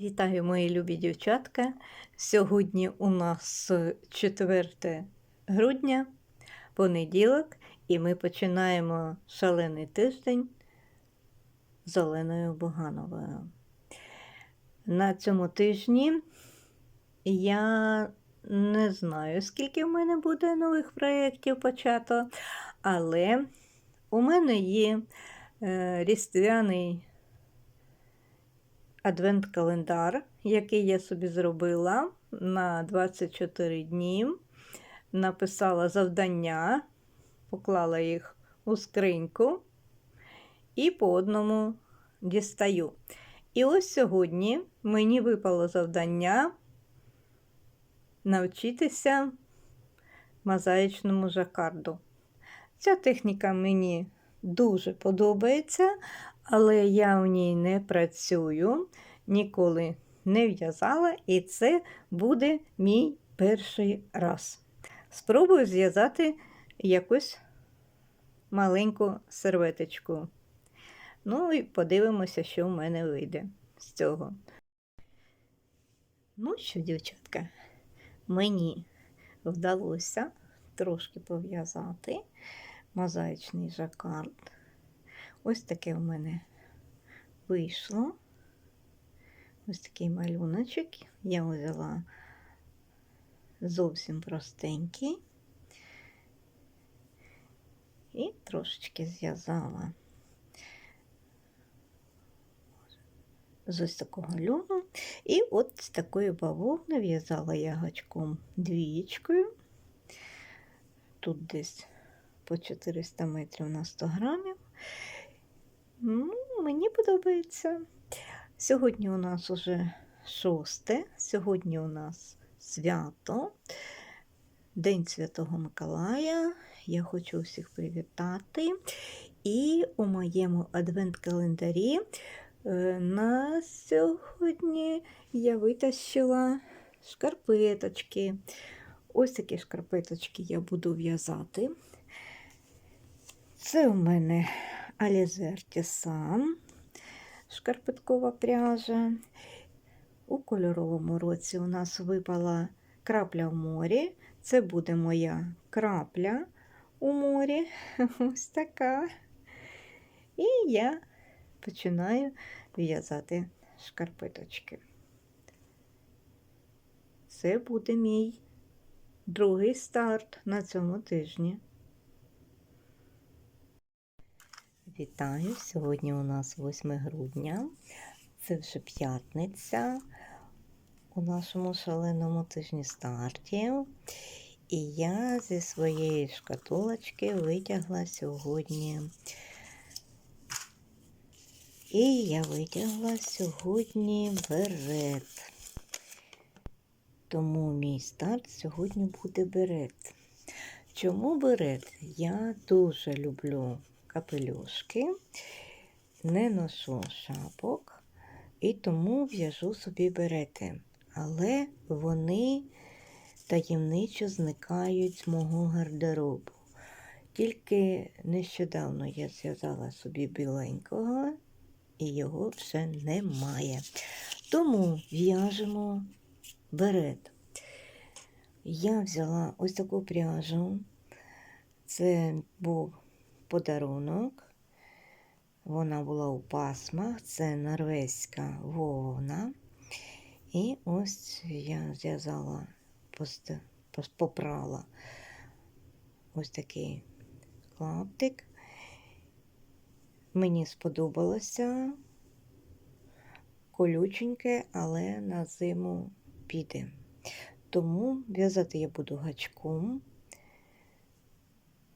Вітаю, мої любі дівчатка. Сьогодні у нас 4 грудня, понеділок, і ми починаємо шалений тиждень з Оленою Богановою. На цьому тижні я не знаю, скільки в мене буде нових проєктів почато, але у мене є е, різдвяний адвент-календар, який я собі зробила на 24 дні. Написала завдання, поклала їх у скриньку і по одному дістаю. І ось сьогодні мені випало завдання навчитися мозаїчному жакарду. Ця техніка мені дуже подобається, але я в ній не працюю, ніколи не в'язала, і це буде мій перший раз. Спробую зв'язати якусь маленьку серветочку. Ну і подивимося, що в мене вийде з цього. Ну що, дівчатка, мені вдалося трошки пов'язати мозаїчний жакард. Ось таке в мене вийшло. Ось такий малюночок. Я взяла зовсім простенький і трошечки зв'язала з ось такого льону. І от з такої бавовни в'язала я гачком двієчкою. Тут десь по 400 метрів на 100 грамів. Ну, Мені подобається. Сьогодні у нас уже шосте, сьогодні у нас свято, День Святого Миколая. Я хочу всіх привітати. І у моєму адвент-календарі е, на сьогодні я витащила шкарпеточки. Ось такі шкарпеточки я буду в'язати. Це у мене Alizer Тісан, шкарпеткова пряжа. У кольоровому році у нас випала крапля в морі. Це буде моя крапля у морі. Ось така. І я починаю в'язати шкарпеточки. Це буде мій другий старт на цьому тижні. Вітаю! Сьогодні у нас 8 грудня, це вже п'ятниця у нашому шаленому тижні стартів. І я зі своєї шкатулочки витягла сьогодні. І я витягла сьогодні берет. Тому мій старт сьогодні буде берет. Чому берет? Я дуже люблю капелюшки, не ношу шапок і тому в'яжу собі берети. Але вони таємничо зникають з мого гардеробу. Тільки нещодавно я зв'язала собі біленького, і його вже немає. Тому в'яжемо берет. Я взяла ось таку пряжу. Це був подарунок. Вона була у пасмах, це норвезька вовна. І ось я зв'язала, попрала ось такий клаптик. Мені сподобалося колюченьке, але на зиму піде. Тому в'язати я буду гачком.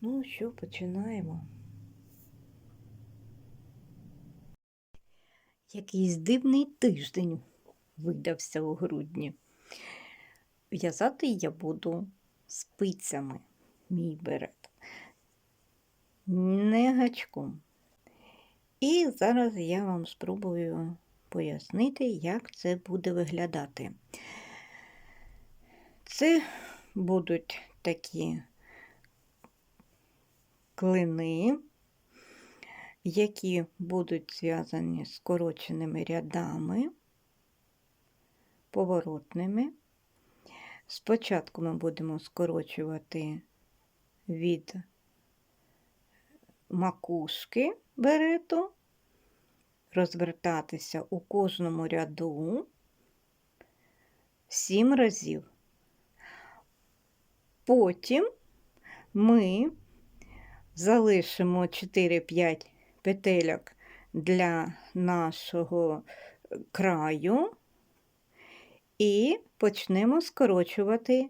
Ну що, починаємо. Якийсь дивний тиждень видався у грудні. В'язати я буду спицями мій берет, не гачком. І зараз я вам спробую пояснити, як це буде виглядати. Це будуть такі клини, які будуть зв'язані скороченими рядами. поворотними. Спочатку ми будемо скорочувати від макушки берету, розвертатися у кожному ряду сім разів. Потім ми залишимо 4-5 петельок для нашого краю і почнемо скорочувати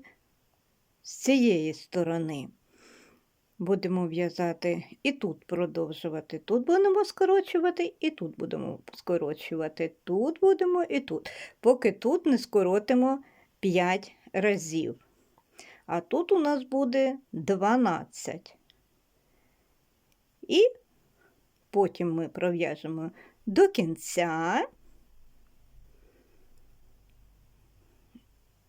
з цієї сторони. Будемо в'язати і тут продовжувати. Тут будемо скорочувати, і тут будемо скорочувати. Тут будемо і тут. Поки тут не скоротимо 5 разів. А тут у нас буде 12. І потім ми пров'яжемо до кінця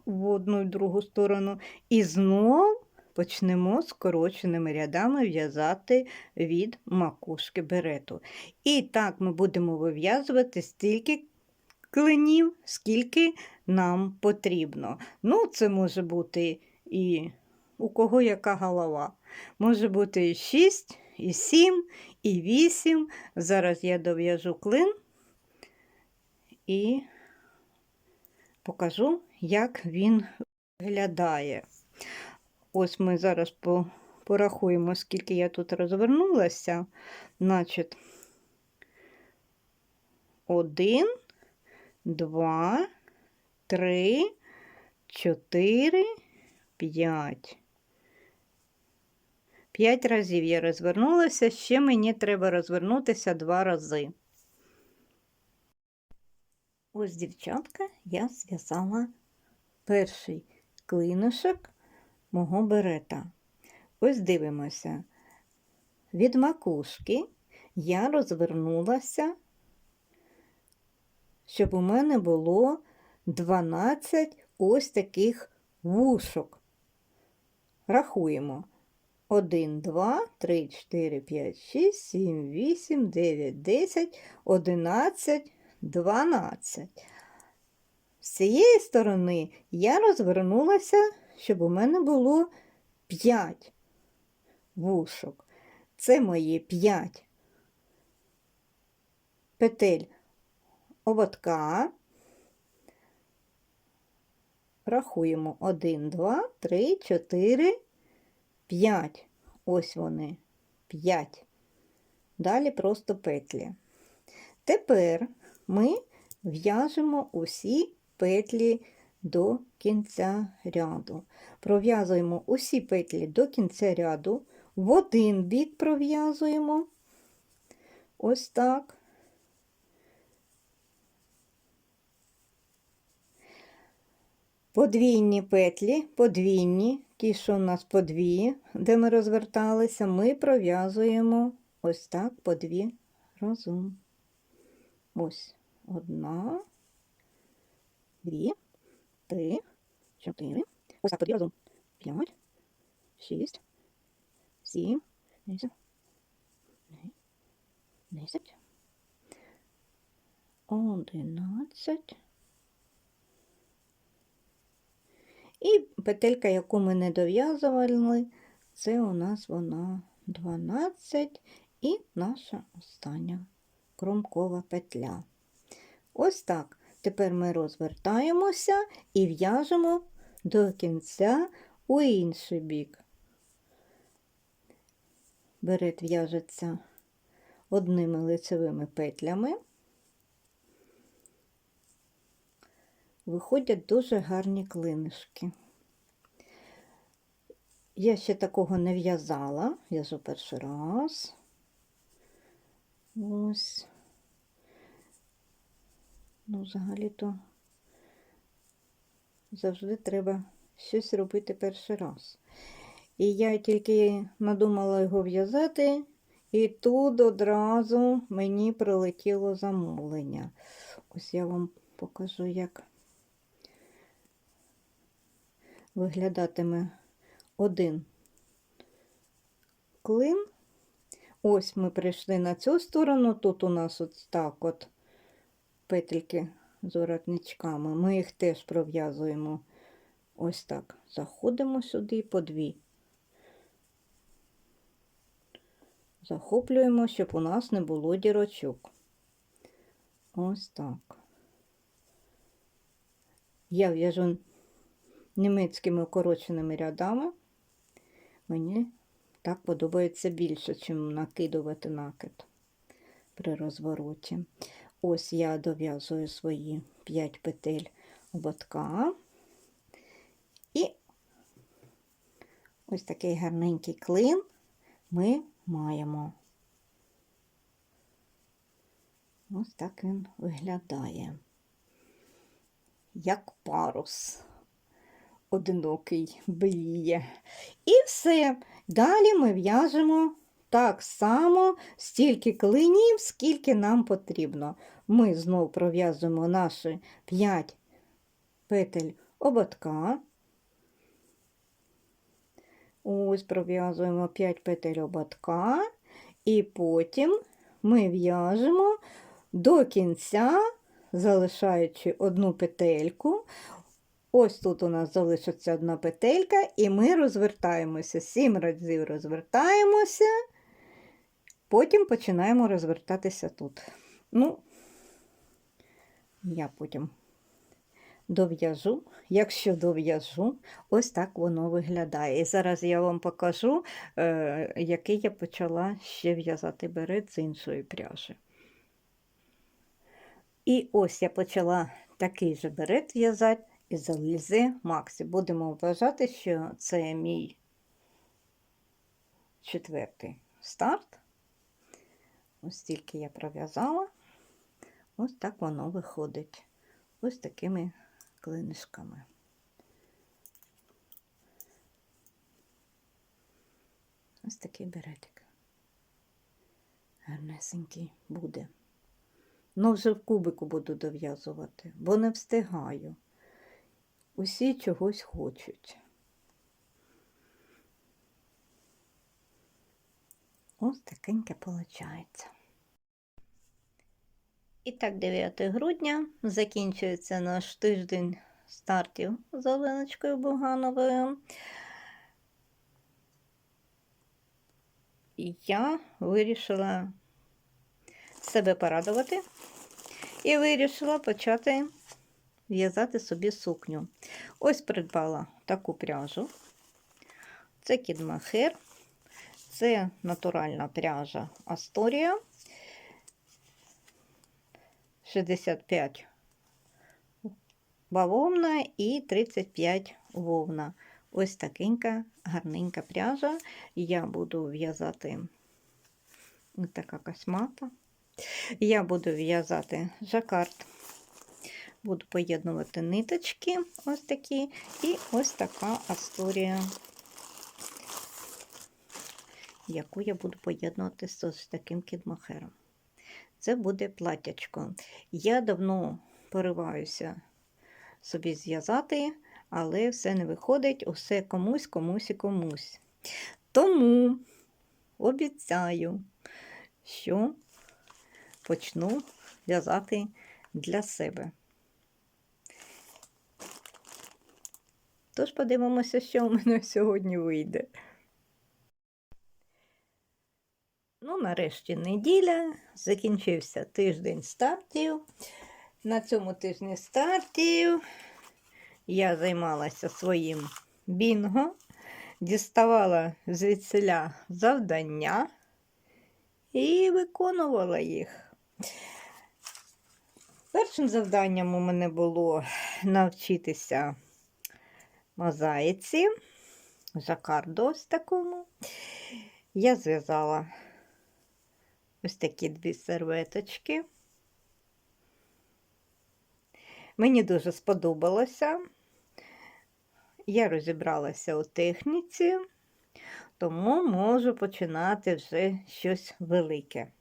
в одну і другу сторону, і знов почнемо скороченими рядами в'язати від макушки берету. І так ми будемо вив'язувати стільки клинів, скільки нам потрібно. Ну, це може бути і у кого яка голова. Може бути і 6, і 7, і 8. Зараз я дов'яжу клин і покажу, як він виглядає. Ось ми зараз по, порахуємо, скільки я тут розвернулася. Значить, один, два, три, чотири, п'ять. П'ять разів я розвернулася, ще мені треба розвернутися два рази. Ось, дівчатка, я зв'язала перший клинушок мого берета. Ось дивимося. Від макушки я розвернулася, щоб у мене було 12 ось таких вушок. Рахуємо. 1, 2, 3, 4, 5, 6, 7, 8, 9, 10, 11, 12. З цієї сторони я розвернулася, щоб у мене було 5 вушок. Це мої 5 петель ободка. Рахуємо 1, 2, 3, 4, 5. Ось вони 5. Далі просто петлі. Тепер ми в'яжемо усі петлі до кінця ряду. Пров'язуємо усі петлі до кінця ряду, в один бік пров'язуємо ось так. Подвійні петлі, подвійні, ті, що у нас по дві, де ми розверталися, ми пров'язуємо ось так по дві разом. Ось одна, дві, три, чотири. Ось так по дві разом. П'ять, шість, сім, вісім, десять, одинадцять. І петелька, яку ми не дов'язували, це у нас вона 12 і наша остання кромкова петля. Ось так. Тепер ми розвертаємося і в'яжемо до кінця у інший бік. Берет в'яжеться одними лицевими петлями. Виходять дуже гарні клинишки. Я ще такого не в'язала, в'яжу перший раз. Ось. Ну, взагалі-то завжди треба щось робити перший раз. І я тільки надумала його в'язати, і тут одразу мені прилетіло замовлення. Ось я вам покажу, як виглядатиме один клин. Ось ми прийшли на цю сторону, тут у нас ось так от петельки з воротничками. Ми їх теж пров'язуємо ось так. Заходимо сюди по дві. Захоплюємо, щоб у нас не було дірочок. Ось так. Я в'яжу німецькими укороченими рядами. Мені так подобається більше, ніж накидувати накид при розвороті. Ось я дов'язую свої 5 петель ободка. І ось такий гарненький клин ми маємо. Ось так він виглядає. Як парус одинокий беліє. І все. Далі ми в'яжемо так само стільки клинів, скільки нам потрібно. Ми знову пров'язуємо наші 5 петель ободка. Ось пров'язуємо 5 петель ободка, і потім ми в'яжемо до кінця, залишаючи одну петельку. Ось тут у нас залишиться одна петелька, і ми розвертаємося. Сім разів розвертаємося, потім починаємо розвертатися тут. Ну, я потім дов'яжу, якщо дов'яжу, ось так воно виглядає. І зараз я вам покажу, е, який я почала ще в'язати берет з іншої пряжі. І ось я почала такий же берет в'язати із залізи Максі. Будемо вважати, що це мій четвертий старт. Ось тільки я пров'язала, ось так воно виходить. Ось такими клинишками. Ось такий беретик. Гарнесенький буде. Ну, вже в кубику буду дов'язувати, бо не встигаю. Усі чогось хочуть. Ось такеньке виходить. І так, 9 грудня закінчується наш тиждень стартів з Оленочкою Бугановою. І я вирішила себе порадувати і вирішила почати в'язати собі сукню. Ось придбала таку пряжу. Це кідмахер, це натуральна пряжа Асторія. 65 бавовна і 35 вовна. Ось такенька гарненька пряжа. Я буду в'язати така космата. Я буду в'язати жакард. Буду поєднувати ниточки, ось такі, і ось така асторія, яку я буду поєднувати з таким кідмахером. Це буде платячко. Я давно пориваюся собі зв'язати, але все не виходить, усе комусь, комусь і комусь. Тому обіцяю, що почну в'язати для себе. Тож подивимося, що у мене сьогодні вийде. Ну, нарешті неділя, закінчився тиждень стартів. На цьому тижні стартів я займалася своїм бінго, діставала звідсиля завдання і виконувала їх. Першим завданням у мене було навчитися мозаїці, жакарду ось такому. Я зв'язала ось такі дві серветочки. Мені дуже сподобалося. Я розібралася у техніці, тому можу починати вже щось велике.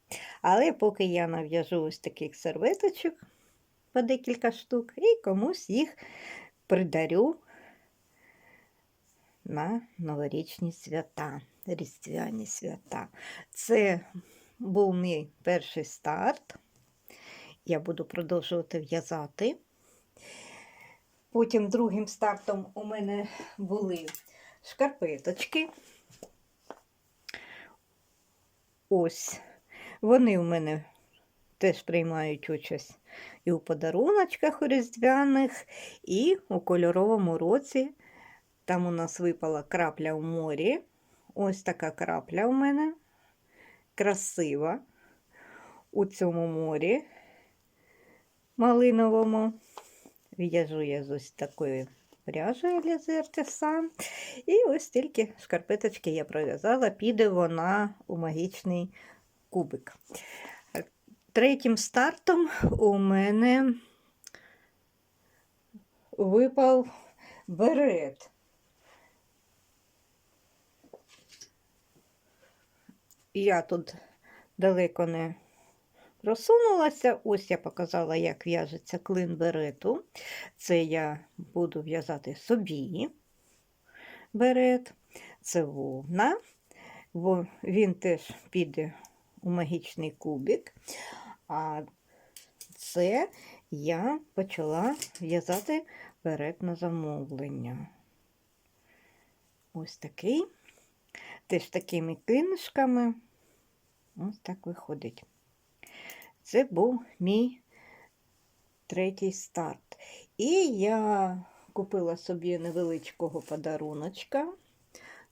Але поки я нав'яжу ось таких серветочок по декілька штук, і комусь їх придарю на новорічні свята, різдвяні свята. Це був мій перший старт. я буду продовжувати в'язати. Потім другим стартом у мене були шкарпеточки. Ось. Вони у мене теж приймають участь і у подаруночках у різдвяних, і у кольоровому році. Там у нас випала крапля в морі. Ось така крапля у мене. Красива у цьому морі малиновому. В'яжу я з ось такої пряжі для зертеса. І ось тільки шкарпеточки я пров'язала, піде вона у магічний кубик. Третім стартом у мене випав берет. Я тут далеко не просунулася. Ось я показала, як в'яжеться клин берету. Це я буду в'язати собі берет. Це вовна. Во- Він теж піде у магічний кубик. А це я почала в'язати берет на замовлення. Ось такий. Теж такими кинишками. Ось так виходить. Це був мій третій старт. І я купила собі невеличкого подаруночка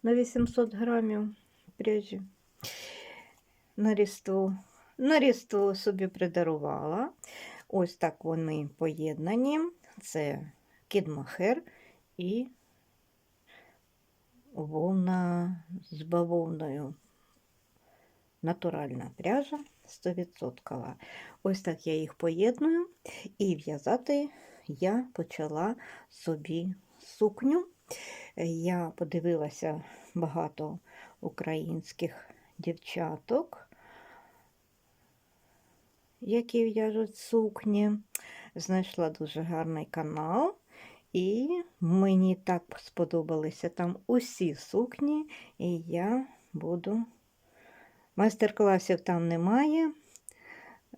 на 800 грамів пряжі на різдво. На різдво собі придарувала. Ось так вони поєднані. Це кідмахер і вовна з бавовною. Натуральна пряжа 100%. Ось так я їх поєдную, і в'язати я почала собі сукню. Я подивилася багато українських дівчаток, які в'яжуть сукні. Знайшла дуже гарний канал. І мені так сподобалися там усі сукні, і я буду. Майстер-класів там немає,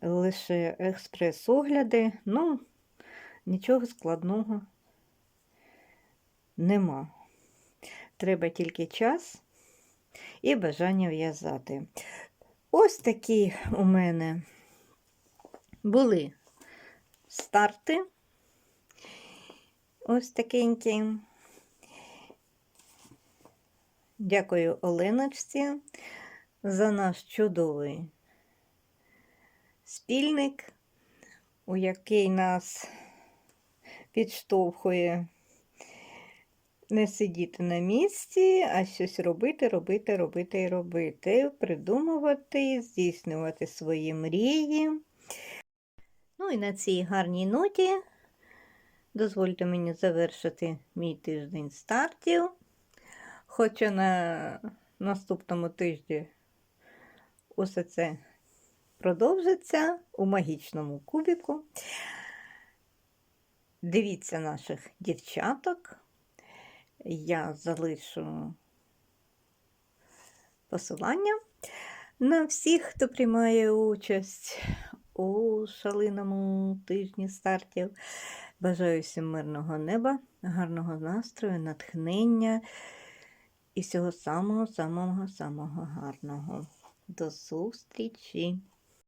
лише експрес-огляди, ну, нічого складного нема. Треба тільки час і бажання в'язати. Ось такі у мене були старти. Ось такенькі. Дякую Оленочці за наш чудовий спільник, у який нас підштовхує не сидіти на місці, а щось робити, робити, робити і робити, придумувати, здійснювати свої мрії. Ну і на цій гарній ноті дозвольте мені завершити мій тиждень стартів. Хоча на наступному тижні усе це продовжиться у магічному кубіку. Дивіться наших дівчаток. Я залишу посилання на всіх, хто приймає участь у шалиному тижні стартів. Бажаю всім мирного неба, гарного настрою, натхнення і всього самого-самого-самого гарного. До зустрічі!